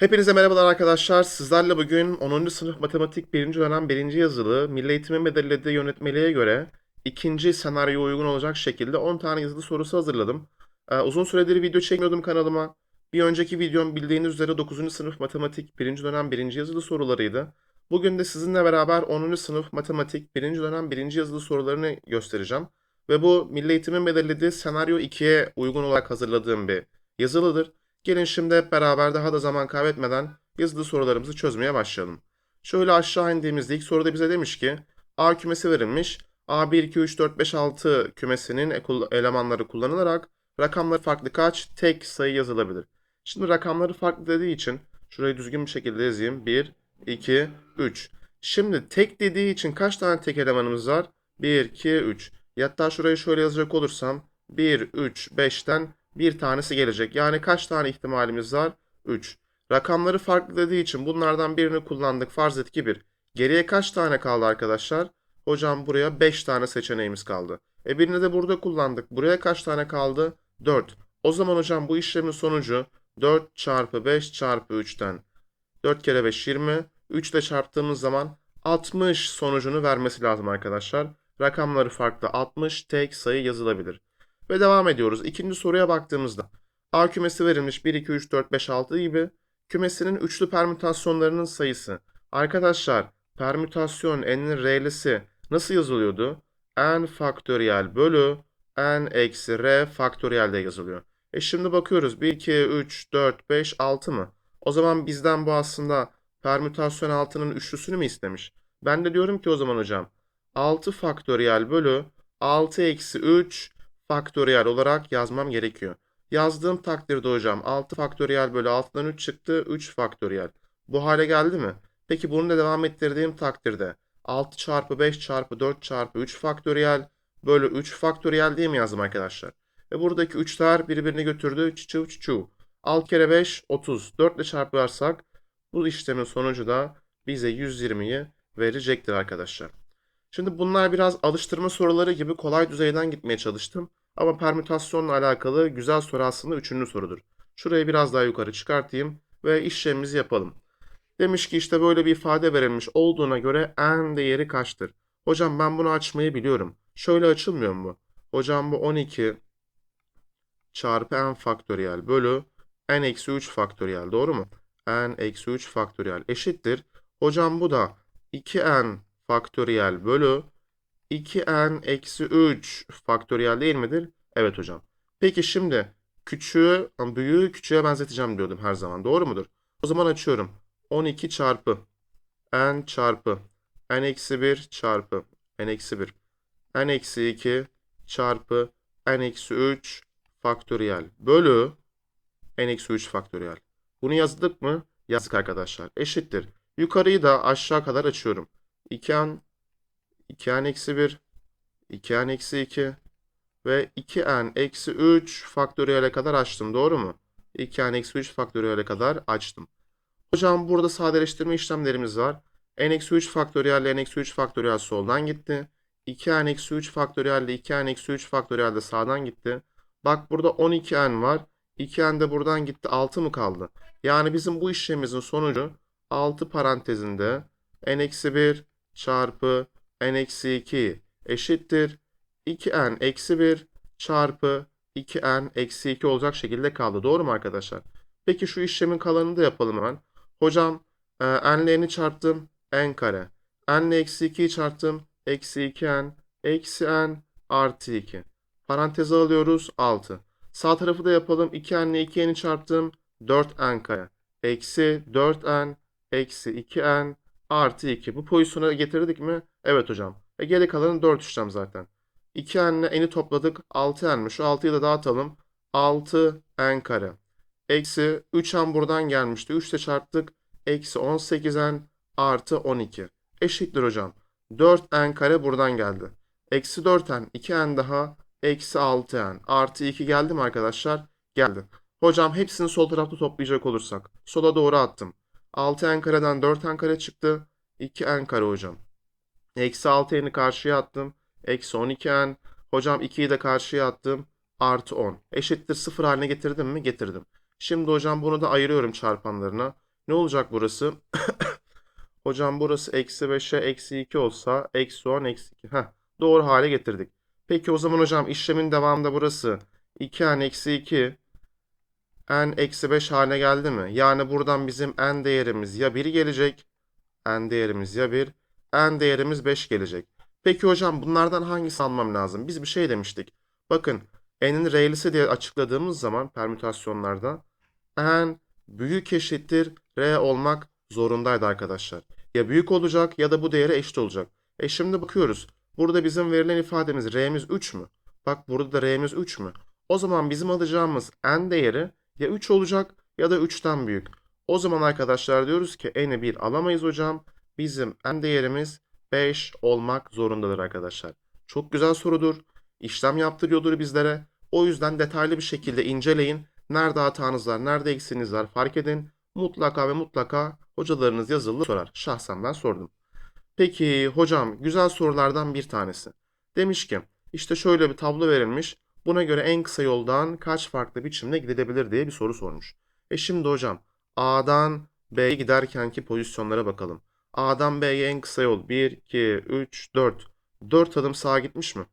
Hepinize merhabalar arkadaşlar. Sizlerle bugün 10. sınıf matematik 1. dönem 1. yazılı Milli Eğitim'in belirlediği yönetmeliğe göre ikinci senaryoya uygun olacak şekilde 10 tane yazılı sorusu hazırladım. Ee, uzun süredir video çekmiyordum kanalıma. Bir önceki videom bildiğiniz üzere 9. sınıf matematik 1. dönem 1. yazılı sorularıydı. Bugün de sizinle beraber 10. sınıf matematik 1. dönem 1. yazılı sorularını göstereceğim. Ve bu Milli Eğitim'in belirlediği senaryo 2'ye uygun olarak hazırladığım bir yazılıdır. Gelin şimdi hep beraber daha da zaman kaybetmeden yazılı sorularımızı çözmeye başlayalım. Şöyle aşağı indiğimizde ilk soruda bize demiş ki A kümesi verilmiş. A1, 2, 3, 4, 5, 6 kümesinin elemanları kullanılarak rakamları farklı kaç tek sayı yazılabilir. Şimdi rakamları farklı dediği için şurayı düzgün bir şekilde yazayım. 1, 2, 3. Şimdi tek dediği için kaç tane tek elemanımız var? 1, 2, 3. Hatta şurayı şöyle yazacak olursam 1, 3, 5'ten bir tanesi gelecek. Yani kaç tane ihtimalimiz var? 3. Rakamları farklı dediği için bunlardan birini kullandık. Farz et ki 1. Geriye kaç tane kaldı arkadaşlar? Hocam buraya 5 tane seçeneğimiz kaldı. E birini de burada kullandık. Buraya kaç tane kaldı? 4. O zaman hocam bu işlemin sonucu 4 çarpı 5 çarpı 3'ten 4 kere 5 20. 3 ile çarptığımız zaman 60 sonucunu vermesi lazım arkadaşlar. Rakamları farklı 60 tek sayı yazılabilir. Ve devam ediyoruz. İkinci soruya baktığımızda A kümesi verilmiş 1, 2, 3, 4, 5, 6 gibi kümesinin üçlü permütasyonlarının sayısı. Arkadaşlar permütasyon n'in r'lisi nasıl yazılıyordu? n faktöriyel bölü n eksi r faktöriyel de yazılıyor. E şimdi bakıyoruz 1, 2, 3, 4, 5, 6 mı? O zaman bizden bu aslında permütasyon altının üçlüsünü mü istemiş? Ben de diyorum ki o zaman hocam 6 faktöriyel bölü 6 eksi 3 faktöriyel olarak yazmam gerekiyor. Yazdığım takdirde hocam 6 faktöriyel bölü 6'dan 3 çıktı 3 faktöriyel. Bu hale geldi mi? Peki bunu da devam ettirdiğim takdirde 6 çarpı 5 çarpı 4 çarpı 3 faktöriyel bölü 3 faktöriyel diye mi yazdım arkadaşlar? Ve buradaki 3'ler birbirini götürdü. Çuçu çuçu. 6 kere 5 30. 4 ile çarparsak bu işlemin sonucu da bize 120'yi verecektir arkadaşlar. Şimdi bunlar biraz alıştırma soruları gibi kolay düzeyden gitmeye çalıştım. Ama permütasyonla alakalı güzel soru aslında üçüncü sorudur. Şurayı biraz daha yukarı çıkartayım ve işlemimizi yapalım. Demiş ki işte böyle bir ifade verilmiş olduğuna göre n değeri kaçtır? Hocam ben bunu açmayı biliyorum. Şöyle açılmıyor mu? Hocam bu 12 çarpı n faktöriyel bölü n eksi 3 faktöriyel doğru mu? n eksi 3 faktöriyel eşittir. Hocam bu da 2n faktöriyel bölü 2n eksi 3 faktöriyel değil midir? Evet hocam. Peki şimdi küçüğü, büyüğü küçüğe benzeteceğim diyordum her zaman. Doğru mudur? O zaman açıyorum. 12 çarpı n çarpı n eksi 1 çarpı n eksi 1 n eksi 2 çarpı n eksi 3 faktöriyel bölü n eksi 3 faktöriyel. Bunu yazdık mı? Yazdık arkadaşlar. Eşittir. Yukarıyı da aşağı kadar açıyorum. 2n 2n eksi 1 2n eksi 2 ve 2n eksi 3 faktöriyele kadar açtım. Doğru mu? 2n eksi 3 faktöriyele kadar açtım. Hocam burada sadeleştirme işlemlerimiz var. n eksi 3 faktöriyel ile n eksi 3 faktöriyel soldan gitti. 2n eksi 3 faktöriyel ile 2n eksi 3 faktöriyel de sağdan gitti. Bak burada 12n var. 2n de buradan gitti. 6 mı kaldı? Yani bizim bu işlemimizin sonucu 6 parantezinde n eksi 1 çarpı n eksi 2 eşittir. 2n eksi 1 çarpı 2n eksi 2 olacak şekilde kaldı. Doğru mu arkadaşlar? Peki şu işlemin kalanını da yapalım hemen. Hocam e, n ile n'i çarptım n kare. n eksi 2'yi çarptım. Eksi 2n eksi n artı 2. Paranteze alıyoruz 6. Sağ tarafı da yapalım. 2n ile 2n'i çarptım. 4n kare. Eksi 4n eksi 2n artı 2. Bu pozisyona getirdik mi? Evet hocam. E geri kalanı 4 işlem zaten. 2n ile n'i topladık. 6n Şu 6'yı da dağıtalım. 6n kare. Eksi 3n buradan gelmişti. 3 ile çarptık. Eksi 18n artı 12. Eşittir hocam. 4n kare buradan geldi. Eksi 4n 2n daha. Eksi 6n artı 2 geldi mi arkadaşlar? Geldi. Hocam hepsini sol tarafta toplayacak olursak. Sola doğru attım. 6n kareden 4n kare çıktı. 2n kare hocam. Eksi 6n'i karşıya attım. Eksi 12n. Hocam 2'yi de karşıya attım. Artı 10. Eşittir 0 haline getirdim mi? Getirdim. Şimdi hocam bunu da ayırıyorum çarpanlarına. Ne olacak burası? Hocam burası eksi 5'e eksi 2 olsa eksi 10 eksi 2. Heh, doğru hale getirdik. Peki o zaman hocam işlemin devamında burası 2n eksi 2 n eksi 5 haline geldi mi? Yani buradan bizim n değerimiz ya 1 gelecek. n değerimiz ya 1. n değerimiz 5 gelecek. Peki hocam bunlardan hangisini almam lazım? Biz bir şey demiştik. Bakın n'in re'lisi diye açıkladığımız zaman permütasyonlarda n büyük eşittir r olmak zorundaydı arkadaşlar. Ya büyük olacak ya da bu değere eşit olacak. E şimdi bakıyoruz. Burada bizim verilen ifademiz r'miz 3 mü? Bak burada da r'miz 3 mü? O zaman bizim alacağımız n değeri ya 3 olacak ya da 3'ten büyük. O zaman arkadaşlar diyoruz ki n'i 1 alamayız hocam. Bizim n değerimiz 5 olmak zorundadır arkadaşlar. Çok güzel sorudur. İşlem yaptırıyordur bizlere. O yüzden detaylı bir şekilde inceleyin. Nerede hatanız var, nerede eksiğiniz var fark edin. Mutlaka ve mutlaka hocalarınız yazılı sorar. Şahsen ben sordum. Peki hocam güzel sorulardan bir tanesi. Demiş ki işte şöyle bir tablo verilmiş. Buna göre en kısa yoldan kaç farklı biçimde gidilebilir diye bir soru sormuş. E şimdi hocam A'dan B'ye giderkenki pozisyonlara bakalım. A'dan B'ye en kısa yol 1, 2, 3, 4. 4 adım sağa gitmiş mi?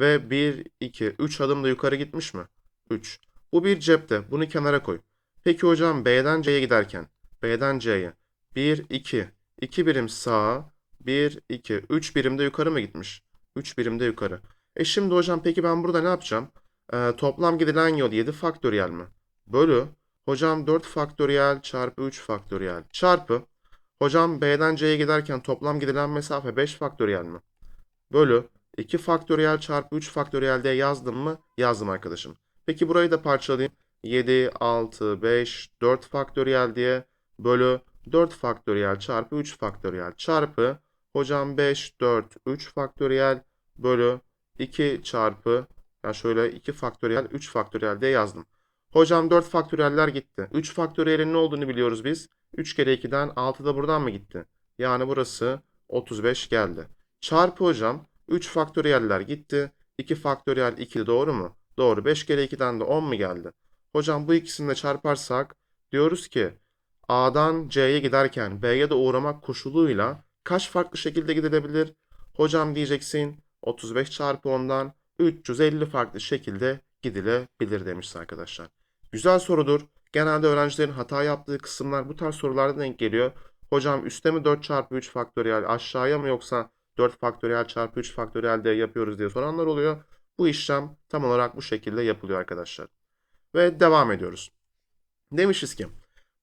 Ve 1, 2, 3 adım da yukarı gitmiş mi? 3. Bu bir cepte. Bunu kenara koy. Peki hocam B'den C'ye giderken B'den C'ye 1, 2. 2 birim sağa 1, 2. 3 birim de yukarı mı gitmiş? 3 birim de yukarı. E şimdi hocam peki ben burada ne yapacağım? Ee, toplam gidilen yol 7 faktöriyel mi? Bölü. Hocam 4 faktöriyel çarpı 3 faktöriyel çarpı. Hocam B'den C'ye giderken toplam gidilen mesafe 5 faktöriyel mi? Bölü 2 faktöriyel çarpı 3 faktöriyel diye yazdım mı? Yazdım arkadaşım. Peki burayı da parçalayayım. 7, 6, 5, 4 faktöriyel diye bölü 4 faktöriyel çarpı 3 faktöriyel çarpı hocam 5, 4, 3 faktöriyel bölü 2 çarpı yani şöyle 2 faktöriyel 3 faktöriyel diye yazdım. Hocam 4 faktöriyeller gitti. 3 faktöriyelin ne olduğunu biliyoruz biz. 3 kere 2'den 6 da buradan mı gitti? Yani burası 35 geldi. Çarpı hocam 3 faktöriyeller gitti. 2 faktöriyel 2 doğru mu? Doğru. 5 kere 2'den de 10 mu geldi? Hocam bu ikisini de çarparsak diyoruz ki A'dan C'ye giderken B'ye de uğramak koşuluyla kaç farklı şekilde gidilebilir? Hocam diyeceksin 35 çarpı 10'dan 350 farklı şekilde gidilebilir demiş arkadaşlar. Güzel sorudur. Genelde öğrencilerin hata yaptığı kısımlar bu tarz sorularda denk geliyor. Hocam üstte mi 4 çarpı 3 faktöriyel aşağıya mı yoksa 4 faktöriyel çarpı 3 faktöriyel de yapıyoruz diye soranlar oluyor. Bu işlem tam olarak bu şekilde yapılıyor arkadaşlar. Ve devam ediyoruz. Demişiz ki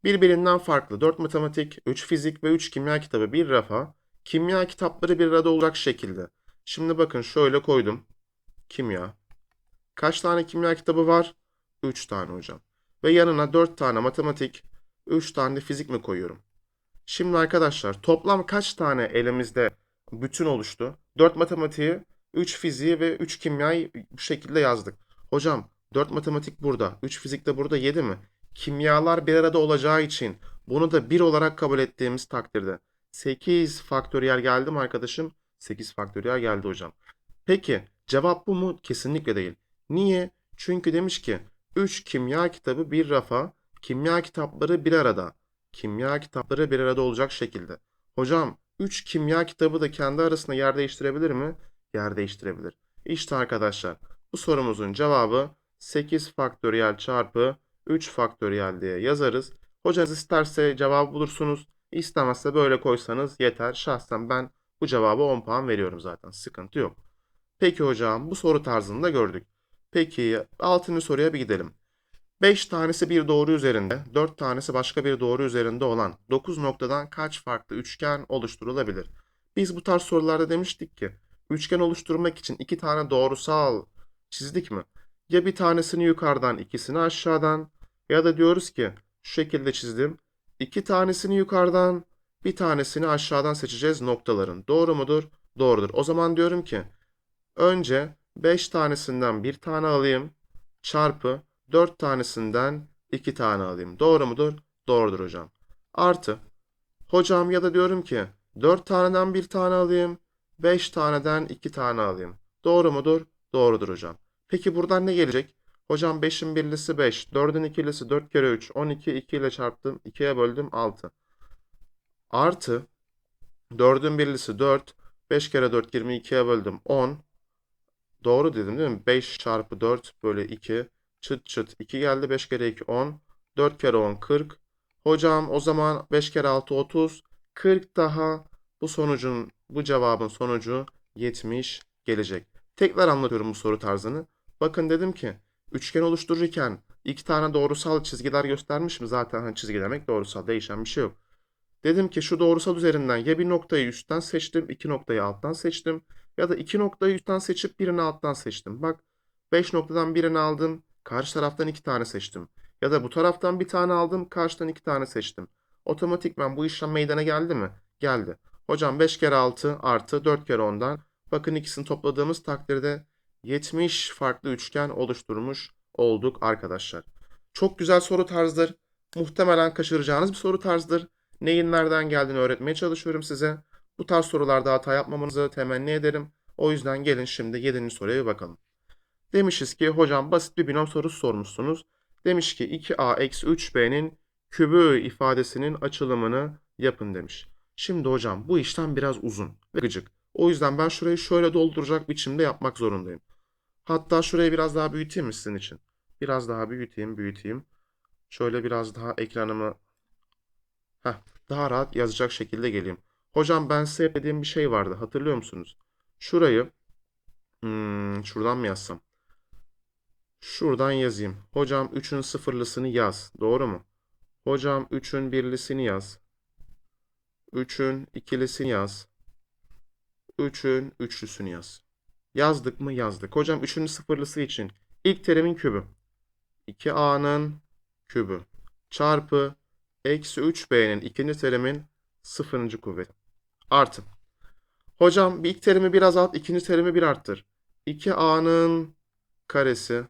birbirinden farklı 4 matematik, 3 fizik ve 3 kimya kitabı bir rafa kimya kitapları bir arada olacak şekilde. Şimdi bakın şöyle koydum. Kimya. Kaç tane kimya kitabı var? 3 tane hocam. Ve yanına 4 tane matematik, 3 tane de fizik mi koyuyorum? Şimdi arkadaşlar toplam kaç tane elimizde bütün oluştu? 4 matematiği, 3 fiziği ve 3 kimyayı bu şekilde yazdık. Hocam 4 matematik burada, 3 fizik de burada 7 mi? Kimyalar bir arada olacağı için bunu da 1 olarak kabul ettiğimiz takdirde 8 faktöriyel geldi mi arkadaşım? 8 faktöriyel geldi hocam. Peki cevap bu mu? Kesinlikle değil. Niye? Çünkü demiş ki 3 kimya kitabı bir rafa, kimya kitapları bir arada. Kimya kitapları bir arada olacak şekilde. Hocam 3 kimya kitabı da kendi arasında yer değiştirebilir mi? Yer değiştirebilir. İşte arkadaşlar bu sorumuzun cevabı 8 faktöriyel çarpı 3 faktöriyel diye yazarız. Hocanız isterse cevabı bulursunuz. İstemezse böyle koysanız yeter. Şahsen ben bu cevabı 10 puan veriyorum zaten. Sıkıntı yok. Peki hocam bu soru tarzını da gördük. Peki 6. soruya bir gidelim. 5 tanesi bir doğru üzerinde, 4 tanesi başka bir doğru üzerinde olan 9 noktadan kaç farklı üçgen oluşturulabilir? Biz bu tarz sorularda demiştik ki üçgen oluşturmak için iki tane doğrusal çizdik mi? Ya bir tanesini yukarıdan ikisini aşağıdan ya da diyoruz ki şu şekilde çizdim. İki tanesini yukarıdan bir tanesini aşağıdan seçeceğiz noktaların. Doğru mudur? Doğrudur. O zaman diyorum ki önce 5 tanesinden bir tane alayım çarpı 4 tanesinden 2 tane alayım. Doğru mudur? Doğrudur hocam. Artı hocam ya da diyorum ki 4 taneden bir tane alayım 5 taneden 2 tane alayım. Doğru mudur? Doğrudur hocam. Peki buradan ne gelecek? Hocam 5'in birlisi 5. 4'ün ikilisi 4 kere 3. 12 2 ile çarptım. 2'ye böldüm 6. Artı 4'ün birlisi 4. 5 kere 4 22'ye böldüm 10. Doğru dedim değil mi? 5 çarpı 4 bölü 2. Çıt çıt 2 geldi. 5 kere 2 10. 4 kere 10 40. Hocam o zaman 5 kere 6 30. 40 daha bu sonucun bu cevabın sonucu 70 gelecek. Tekrar anlatıyorum bu soru tarzını. Bakın dedim ki üçgen oluştururken iki tane doğrusal çizgiler göstermiş mi? Zaten hani çizgi demek doğrusal değişen bir şey yok. Dedim ki şu doğrusal üzerinden ya bir noktayı üstten seçtim, iki noktayı alttan seçtim ya da iki noktayı üstten seçip birini alttan seçtim. Bak 5 noktadan birini aldım, karşı taraftan iki tane seçtim. Ya da bu taraftan bir tane aldım, karşıdan iki tane seçtim. Otomatikman bu işlem meydana geldi mi? Geldi. Hocam 5 kere 6 artı 4 kere 10'dan. Bakın ikisini topladığımız takdirde 70 farklı üçgen oluşturmuş olduk arkadaşlar. Çok güzel soru tarzıdır. Muhtemelen kaçıracağınız bir soru tarzıdır. Neyin nereden geldiğini öğretmeye çalışıyorum size. Bu tarz sorularda hata yapmamanızı temenni ederim. O yüzden gelin şimdi 7. soruya bir bakalım. Demişiz ki hocam basit bir binom sorusu sormuşsunuz. Demiş ki 2a eksi 3b'nin kübü ifadesinin açılımını yapın demiş. Şimdi hocam bu işlem biraz uzun ve gıcık. O yüzden ben şurayı şöyle dolduracak biçimde yapmak zorundayım. Hatta şurayı biraz daha büyüteyim mi sizin için? Biraz daha büyüteyim, büyüteyim. Şöyle biraz daha ekranımı Heh, daha rahat yazacak şekilde geleyim. Hocam ben size dediğim bir şey vardı. Hatırlıyor musunuz? Şurayı hmm, şuradan mı yazsam? Şuradan yazayım. Hocam 3'ün sıfırlısını yaz. Doğru mu? Hocam 3'ün birlisini yaz. 3'ün ikilisini yaz. 3'ün üçlüsünü yaz. Yazdık mı? Yazdık. Hocam 3'ün sıfırlısı için ilk terimin kübü. 2a'nın kübü çarpı eksi 3b'nin ikinci terimin sıfırıncı kuvveti. Artı. Hocam bir ilk terimi bir azalt, ikinci terimi bir arttır. 2a'nın karesi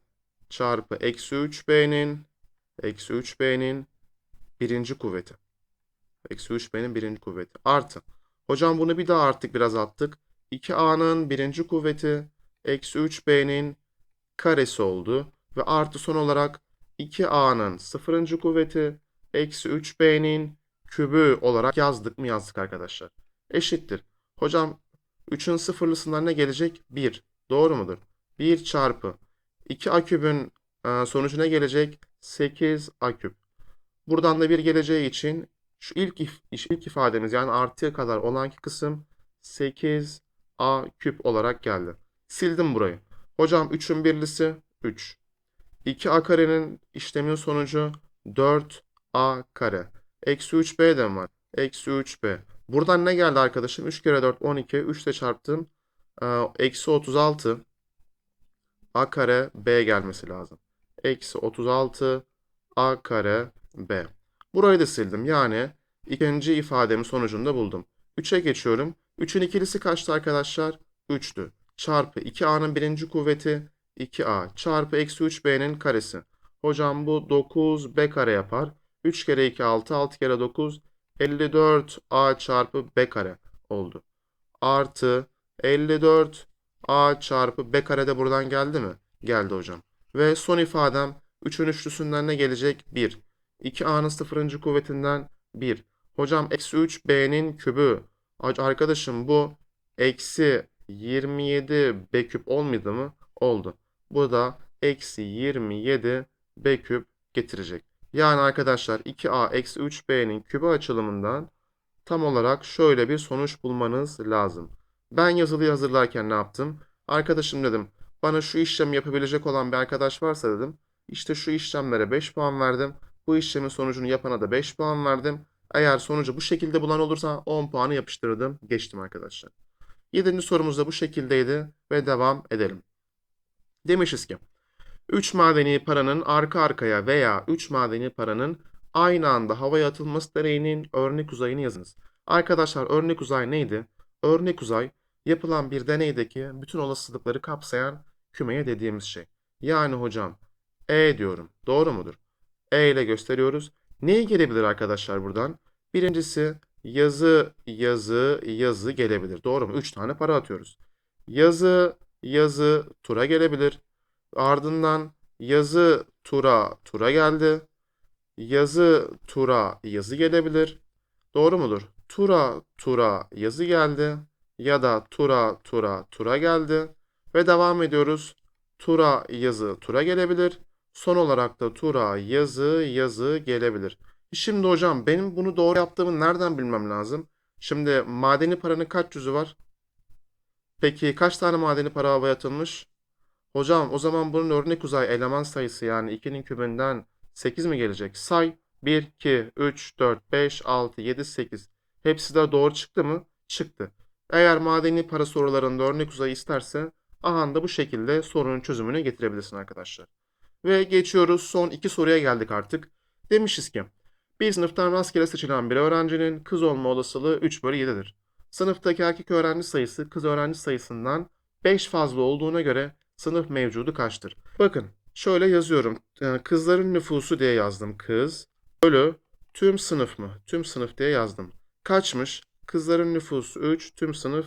çarpı eksi 3b'nin eksi 3b'nin birinci kuvveti. Eksi 3b'nin birinci kuvveti. Artı. Hocam bunu bir daha arttık biraz attık. 2a'nın birinci kuvveti eksi 3b'nin karesi oldu. Ve artı son olarak 2a'nın sıfırıncı kuvveti eksi 3b'nin kübü olarak yazdık mı yazdık arkadaşlar. Eşittir. Hocam 3'ün sıfırlısından ne gelecek? 1. Doğru mudur? 1 çarpı 2a kübün e, sonucu ne gelecek? 8a küp. Buradan da 1 geleceği için şu ilk, if, ilk ifademiz yani artıya kadar olan kısım 8a küp olarak geldi. Sildim burayı. Hocam 3'ün birlisi 3. 2a karenin işleminin sonucu 4a kare. Eksi 3b de var? Eksi 3b. Buradan ne geldi arkadaşım? 3 kere 4 12. 3 ile çarptım. Ee, Eksi 36 a kare b gelmesi lazım. Eksi 36 a kare b. Burayı da sildim. Yani ikinci ifademin sonucunu da buldum. 3'e geçiyorum. 3'ün ikilisi kaçtı arkadaşlar? 3'tü. Çarpı 2a'nın birinci kuvveti 2a çarpı eksi 3b'nin karesi. Hocam bu 9b kare yapar. 3 kere 2 6 6 kere 9 54a çarpı b kare oldu. Artı 54a çarpı b kare de buradan geldi mi? Geldi hocam. Ve son ifadem 3'ün üçlüsünden ne gelecek? 1. 2a'nın sıfırıncı kuvvetinden 1. Hocam eksi 3b'nin kübü. Arkadaşım bu eksi 27 b küp olmadı mı? Oldu. Bu da eksi 27 b küp getirecek. Yani arkadaşlar 2a eksi 3b'nin kübü açılımından tam olarak şöyle bir sonuç bulmanız lazım. Ben yazılıyı hazırlarken ne yaptım? Arkadaşım dedim bana şu işlemi yapabilecek olan bir arkadaş varsa dedim. İşte şu işlemlere 5 puan verdim. Bu işlemin sonucunu yapana da 5 puan verdim. Eğer sonucu bu şekilde bulan olursa 10 puanı yapıştırdım. Geçtim arkadaşlar. 7. sorumuz da bu şekildeydi ve devam edelim. Demişiz ki 3 madeni paranın arka arkaya veya 3 madeni paranın aynı anda havaya atılması deneyinin örnek uzayını yazınız. Arkadaşlar örnek uzay neydi? Örnek uzay yapılan bir deneydeki bütün olasılıkları kapsayan kümeye dediğimiz şey. Yani hocam E diyorum. Doğru mudur? E ile gösteriyoruz. Neye gelebilir arkadaşlar buradan? Birincisi yazı, yazı, yazı gelebilir. Doğru mu? 3 tane para atıyoruz. Yazı, yazı, tura gelebilir. Ardından Yazı tura tura geldi. Yazı tura yazı gelebilir. Doğru mudur? Tura tura yazı geldi. Ya da tura tura tura geldi. Ve devam ediyoruz. Tura yazı tura gelebilir. Son olarak da tura yazı yazı gelebilir. Şimdi hocam benim bunu doğru yaptığımı nereden bilmem lazım? Şimdi madeni paranın kaç yüzü var? Peki kaç tane madeni para havaya atılmış? Hocam o zaman bunun örnek uzay eleman sayısı yani 2'nin kübünden 8 mi gelecek? Say 1, 2, 3, 4, 5, 6, 7, 8. Hepsi de doğru çıktı mı? Çıktı. Eğer madeni para sorularında örnek uzayı isterse aha da bu şekilde sorunun çözümüne getirebilirsin arkadaşlar. Ve geçiyoruz son iki soruya geldik artık. Demişiz ki bir sınıftan rastgele seçilen bir öğrencinin kız olma olasılığı 3 bölü 7'dir. Sınıftaki erkek öğrenci sayısı kız öğrenci sayısından 5 fazla olduğuna göre sınıf mevcudu kaçtır? Bakın şöyle yazıyorum. Ee, Kızların nüfusu diye yazdım. Kız bölü tüm sınıf mı? Tüm sınıf diye yazdım. Kaçmış? Kızların nüfusu 3, tüm sınıf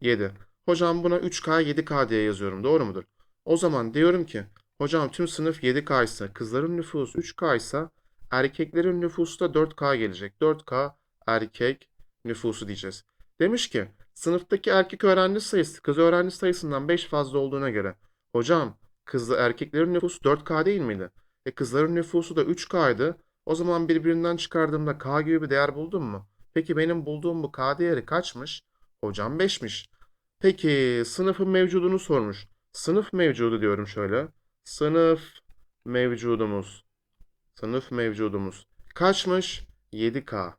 7. Hocam buna 3K 7K diye yazıyorum. Doğru mudur? O zaman diyorum ki hocam tüm sınıf 7K ise kızların nüfusu 3K ise erkeklerin nüfusu da 4K gelecek. 4K erkek nüfusu diyeceğiz. Demiş ki sınıftaki erkek öğrenci sayısı kız öğrenci sayısından 5 fazla olduğuna göre hocam kızlı erkeklerin nüfusu 4K değil miydi? E kızların nüfusu da 3K'ydı. O zaman birbirinden çıkardığımda K gibi bir değer buldum mu? Peki benim bulduğum bu K değeri kaçmış? Hocam 5'miş. Peki sınıfın mevcudunu sormuş. Sınıf mevcudu diyorum şöyle. Sınıf mevcudumuz. Sınıf mevcudumuz. Kaçmış? 7K.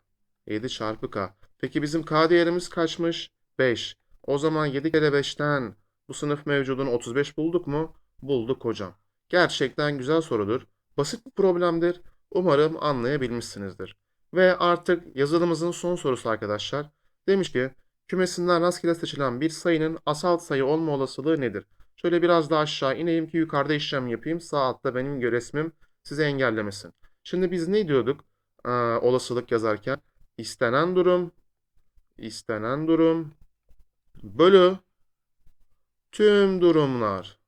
7 çarpı K. Peki bizim K değerimiz kaçmış? 5. O zaman 7 kere 5'ten bu sınıf mevcudunu 35 bulduk mu? Bulduk hocam. Gerçekten güzel sorudur. Basit bir problemdir. Umarım anlayabilmişsinizdir. Ve artık yazılımımızın son sorusu arkadaşlar. Demiş ki kümesinden rastgele seçilen bir sayının asal sayı olma olasılığı nedir? Şöyle biraz daha aşağı ineyim ki yukarıda işlem yapayım. Sağ altta benim resmim sizi engellemesin. Şimdi biz ne diyorduk ee, olasılık yazarken? İstenen durum, istenen durum bölü tüm durumlar.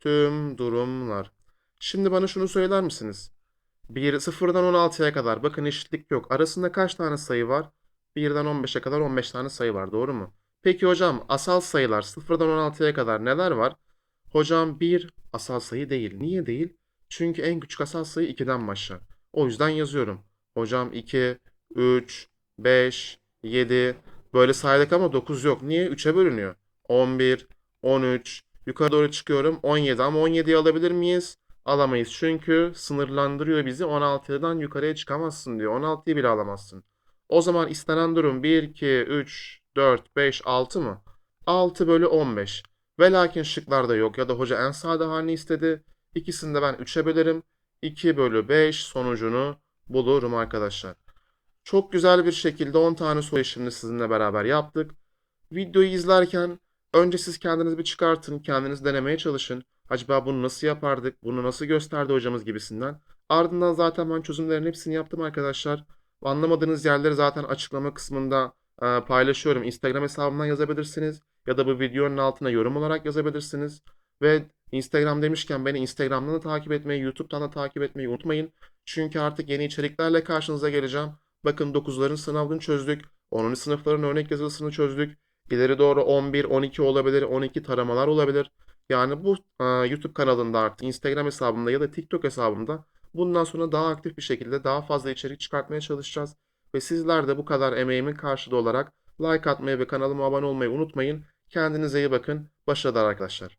Tüm durumlar. Şimdi bana şunu söyler misiniz? 1, 0'dan 16'ya kadar bakın eşitlik yok. Arasında kaç tane sayı var? 1'den 15'e kadar 15 tane sayı var. Doğru mu? Peki hocam asal sayılar 0'dan 16'ya kadar neler var? Hocam 1 asal sayı değil. Niye değil? Çünkü en küçük asal sayı 2'den başlar. O yüzden yazıyorum. Hocam 2, 3, 5, 7 böyle saydık ama 9 yok. Niye? 3'e bölünüyor. 11, 13 yukarı doğru çıkıyorum 17 ama 17'yi alabilir miyiz? Alamayız çünkü sınırlandırıyor bizi 16'dan yukarıya çıkamazsın diyor. 16'yı bile alamazsın. O zaman istenen durum 1, 2, 3, 4, 5, 6 mı? 6 bölü 15. Ve lakin şıklarda yok ya da hoca en sade halini istedi. İkisini de ben 3'e bölerim. 2 bölü 5 sonucunu bulurum arkadaşlar. Çok güzel bir şekilde 10 tane soru şimdi sizinle beraber yaptık. Videoyu izlerken önce siz kendiniz bir çıkartın, kendiniz denemeye çalışın. Acaba bunu nasıl yapardık, bunu nasıl gösterdi hocamız gibisinden. Ardından zaten ben çözümlerin hepsini yaptım arkadaşlar. Anlamadığınız yerleri zaten açıklama kısmında e, paylaşıyorum. Instagram hesabımdan yazabilirsiniz ya da bu videonun altına yorum olarak yazabilirsiniz. Ve Instagram demişken beni Instagram'dan da takip etmeyi, YouTube'dan da takip etmeyi unutmayın. Çünkü artık yeni içeriklerle karşınıza geleceğim. Bakın 9'ların sınavını çözdük. 10. sınıfların örnek yazılısını çözdük. İleri doğru 11, 12 olabilir, 12 taramalar olabilir. Yani bu e, YouTube kanalında artık Instagram hesabımda ya da TikTok hesabımda bundan sonra daha aktif bir şekilde daha fazla içerik çıkartmaya çalışacağız. Ve sizler de bu kadar emeğimin karşılığı olarak like atmayı ve kanalıma abone olmayı unutmayın. Kendinize iyi bakın. Başarılar arkadaşlar.